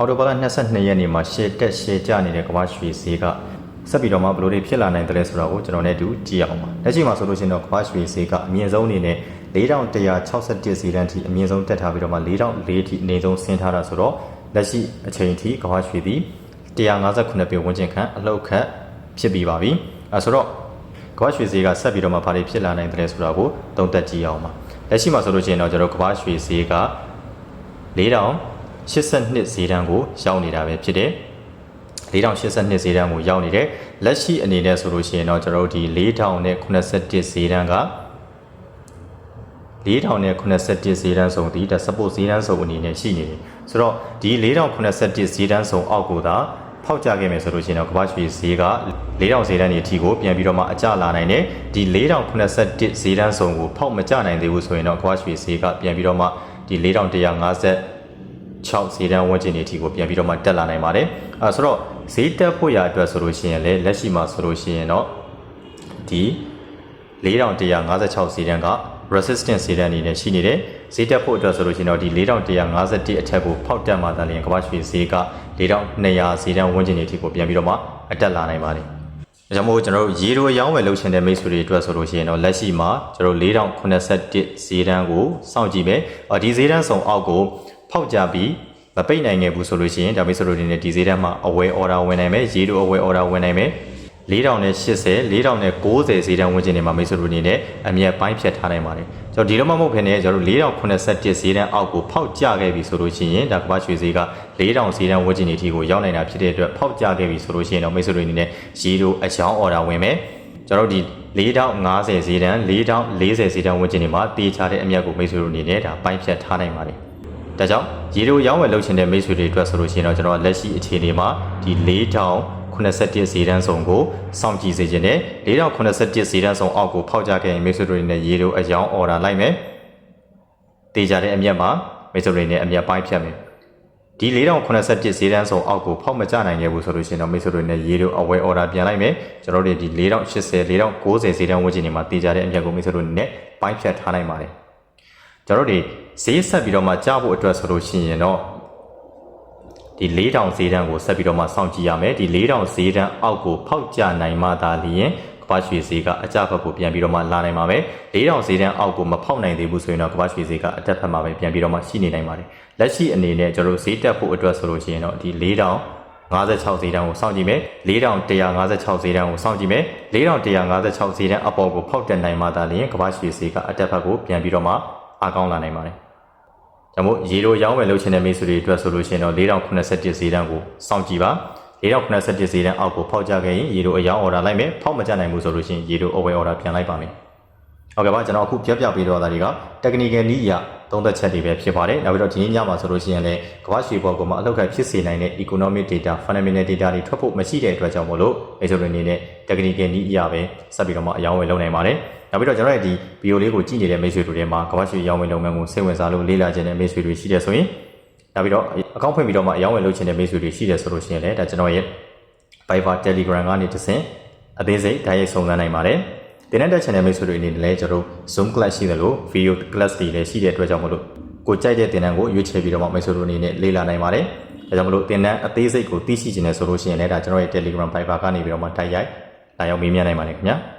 အော်တိုဘာလ22ရက်နေ့မှာရှယ်တက်ရှယ်ကျနေတဲ့ကမ္ဘာရွှေဈေးကဆက်ပြီးတော့မှဘယ်လိုတွေဖြစ်လာနိုင်တယ်လဲဆိုတော့ကိုကျွန်တော်နဲ့အတူကြည့်အောင်ပါလက်ရှိမှာဆိုလို့ရှိရင်တော့ကမ္ဘာရွှေဈေးကအမြင့်ဆုံးအနေနဲ့4161စီတန်းထိအမြင့်ဆုံးတက်ထားပြီးတော့မှ4004ထိအနေဆုံးဆင်းထားတာဆိုတော့လက်ရှိအချိန်ထိကမ္ဘာရွှေသည်158ပေဝန်းကျင်ခန့်အလောက်ခတ်ဖြစ်ပြီးပါပြီအဲဆိုတော့ကမ္ဘာရွှေဈေးကဆက်ပြီးတော့မှဘာတွေဖြစ်လာနိုင်တယ်လဲဆိုတော့ကိုသုံးသပ်ကြည့်အောင်ပါလက်ရှိမှာဆိုလို့ရှိရင်တော့ကျွန်တော်ကမ္ဘာရွှေဈေးက 4082ဈေးတန်းကိုရောက်နေတာပဲဖြစ်တယ်4082ဈေးတန်းကိုရောက်နေတယ်လက်ရှိအနေနဲ့ဆိုလို့ရှိရင်တော့ကျွန်တော်တို့ဒီ4081ဈေးတန်းက4081ဈေးတန်းဆုံးဒီဒါ support ဈေးတန်းဆုံးအနေနဲ့ရှိနေတယ်ဆိုတော့ဒီ4081ဈေးတန်းဆုံးအောက်ကိုသာဖောက်ကြခဲ့မယ်ဆိုလို့ရှိရင်တော့ကမ္ဘာရွှေဈေးက4000ဈေးတန်းကြီးအထိကိုပြန်ပြီးတော့မှအကျလာနိုင်တယ်ဒီ4081ဈေးတန်းဆုံးကိုဖောက်မကျနိုင်သေးဘူးဆိုရင်တော့ကမ္ဘာရွှေဈေးကပြန်ပြီးတော့မှဒီ4150 6ဈေးတန်းဝန်းကျင်တွေအထိကိုပြန်ပြီးတော့မှတက်လာနိုင်ပါတယ်အဲဆိုတော့ဈေးတက်ဖို့ရအတွက်ဆိုလို့ရှိရင်လည်းလက်ရှိမှာဆိုလို့ရှိရင်တော့ဒီ4156ဈေးတန်းက resistance ဈေးတန်းအနေနဲ့ရှိနေတယ်ဈေးတက်ဖို့အတွက်ဆိုလို့ရှိရင်တော့ဒီ4151အထက်ကိုဖောက်တက်မှသာလျှင်ကမ္ဘာရွှေဈေးက4200ဈေးတန်းဝန်းကျင်တွေအထိကိုပြန်ပြီးတော့မှအတက်လာနိုင်ပါတယ်ဒါကြောင့်မို့ကျွန်တော်တို့ရေလိုရောင်းဝယ်လုပ်ချင်တဲ့မိတ်ဆွေတွေအတွက်ဆိုလို့ရှိရင်တော့လက်ရှိမှာကျွန်တော်4081ဈေးတန်းကိုစောင့်ကြည့်မယ်။အော်ဒီဈေးတန်းဆောင်အောက်ကို ဖောက်ကြပြီးမပိတ်နိုင်ခဲ့ဘူးဆိုလို့ရှိရင်ဒါမိတ်ဆွေတို့အနေနဲ့ဒီဈေးတန်းမှာအဝယ် order ဝင်နိုင်မယ်ရေလိုအဝယ် order ဝင်နိုင်မယ်4080 4090ဈေးတန်းဝင်ခြင်းတွေမှာမိတ်ဆွေတို့အနေနဲ့အမြတ်ပိုင်းဖြတ်ထားနိုင်ပါတယ်ကျွန်တော်ဒီလိုမှမဟုတ်ခင်ねကျွန်တော်တို့4081ဈေးတန်းအောက်ကိုဖောက်ကြခဲ့ပြီဆိုလို့ရှိရင်ဒါကမ္ဘာရွှေဈေးက4000ဈေးတန်းဝင်ခြင်းတွေအထိကိုရောက်နိုင်တာဖြစ်တဲ့အတွက်ဖောက်ကြခဲ့ပြီဆိုလို့ရှိရင်တော့မိတ်ဆွေတို့အနေနဲ့ရေလိုအချောင်း order ဝင်မယ်ကျွန်တော်တို့ဒီ4050ဈေးတန်း4040ဈေးတန်းဝင်ခြင်းတွေမှာတေချတဲ့အမြတ်ကိုမိတ်ဆွေတို့အနေနဲ့ဒါပိုင်းဖြတ်ထားနိုင်ပါတယ် ဒါကြောင့်ရေလိုရောင်းဝယ်လုပ်ချင်တဲ့မိတ်ဆွေတွေအတွက်ဆိုလို့ရှိရင်တော့ကျွန်တော်လက်ရှိအခြေအနေမှာဒီ4081ဈေးတန်းဆောင်ကိုစောင့်ကြည့်စေခြင်းနဲ့4081ဈေးတန်းဆောင်အောက်ကိုဖောက်ကြခဲ့ရင်မိတ်ဆွေတွေနဲ့ရေလိုအယောင်းအော်ဒါလိုက်မယ်တေချတဲ့အမြတ်မှာမိတ်ဆွေတွေနဲ့အမြတ်ပိုင်းဖြတ်မယ်ဒီ4081ဈေးတန်းဆောင်အောက်ကိုဖောက်မကြနိုင်ခဲ့ဘူးဆိုလို့ရှိရင်တော့မိတ်ဆွေတွေနဲ့ရေလိုအဝယ်အော်ဒါပြန်လိုက်မယ်ကျွန်တော်တို့ဒီ4080 4090ဈေးတန်းဝန်းကျင်တွေမှာတေချတဲ့အမြတ်ကိုမိတ်ဆွေတို့နဲ့ပိုင်းဖြတ်ထားနိုင်ပါတယ် ကျွန်တော်တို့ဈေးဆက်ပြီးတော့မှကြားဖို့အတွက်ဆိုလို့ရှိရင်တော့ဒီ4000ဈေးတန်းကိုဆက်ပြီးတော့မှစောင့်ကြည့်ရမယ်ဒီ4000ဈေးတန်းအောက်ကိုဖောက်ကြနိုင်မှသာလျှင်ကပ္ပရွှေဈေးကအကြဘက်ကိုပြန်ပြီးတော့မှလာနိုင်ပါမယ်4000ဈေးတန်းအောက်ကိုမဖောက်နိုင်သေးဘူးဆိုရင်တော့ကပ္ပရွှေဈေးကအတက်ဖက်မှာပဲပြန်ပြီးတော့မှရှိနေနိုင်ပါတယ်လက်ရှိအနေနဲ့ကျွန်တော်တို့ဈေးတက်ဖို့အတွက်ဆိုလို့ရှိရင်တော့ဒီ4000 56ဈေးတန်းကိုစောင့်ကြည့်မယ်4156ဈေးတန်းကိုစောင့်ကြည့်မယ်4156ဈေးတန်းအပေါ်ကိုဖောက်တက်နိုင်မှသာလျှင်ကမ္ဘာရွှေဈေးကအတက်ဘက်ကိုပြန်ပြီးတော့မှ အားကောင်းလာနိုင်ပါတယ်။ဒါမို့ရေလိုရောင်းဝယ်လုပ်ချင်တဲ့မိတ်ဆွေတွေအတွက်ဆိုလို့ရှိရင်တော့4081ဈေးတန်းကိုစောင့်ကြည့်ပါ4081ဈေးတန်းအောက်ကိုဖောက်ကြခဲ့ရင်ရေလိုအယောင်းအော်ဒါလိုက်မယ်ဖောက်မကြနိုင်ဘူးဆိုလို့ရှိရင်ရေလိုအဝယ်အော်ဒါပြန်လိုက်ပါမယ်။ ဟုတ်ကဲ့ပါကျွန်တော်အခုပြပြပေးတော့တာတွေက technical နည်းအရသုံးသက်ချက်တွေပဲဖြစ်ပါတယ်နောက်ပြီးတော့ဒီနေ့ညမှာဆိုလို့ရှိရင်လည်းကမ္ဘာရွှေပေါ်ကမှအလောက်ခိုက်ဖြစ်စေနိုင်တဲ့ economic data fundamental data တွေထွက်ဖို့မရှိတဲ့အတွက်ကြောင့်မို့လို့မိတ်ဆွေတွေအနေနဲ့ technical နည်းအရပဲဆက်ပြီးတော့မှအယောင်းဝယ်လုပ်နိုင်ပါတယ်နောက်ပြီးတော့ကျွန်တော်ရဲ့ဒီ video လေးကိုကြည့်နေတဲ့မိတ်ဆွေတွေထဲမှာကမ္ဘာရွှေရောင်းဝယ်လုပ်ငန်းကိုစိတ်ဝင်စားလို့လေ့လာခြင်းတဲ့မိတ်ဆွေတွေရှိတယ်ဆိုရင်နောက်ပြီးတော့အကောင့်ဖွင့်ပြီးတော့မှအယောင်းဝယ်လုပ်ခြင်းတဲ့မိတ်ဆွေတွေရှိတယ်ဆိုလို့ရှိရင်လည်းဒါကျွန်တော်ရဲ့ Viber Telegram ကနေတစ်ဆင့်အသေးစိတ်ဓာတ်ရိုက်စုံစမ်းနိုင်ပါတယ် တင်တဲ့ channel မိတ်ဆွေတွေအနေနဲ့လည်းကျွန်တော်တို့ Zoom class ရှိတယ်လို့ video class တွေလည်းရှိတဲ့အတွက်ကြောင့်မလို့ကိုကြိုက်တဲ့တင်တန်းကိုရွေးချယ်ပြီးတော့မှမိတ်ဆွေတို့အနေနဲ့လေ့လာနိုင်ပါတယ်။ဒါကြောင့်မလို့တင်တန်းအသေးစိတ်ကိုသိရှိခြင်းနဲ့ဆိုလို့ရှိရင်လည်းဒါကျွန်တော်ရဲ့ Telegram Viber ကနေပြီးတော့မှတိုက်ရိုက်လာရောက်မေးမြန်းနိုင်ပါတယ်ခင်ဗျာ။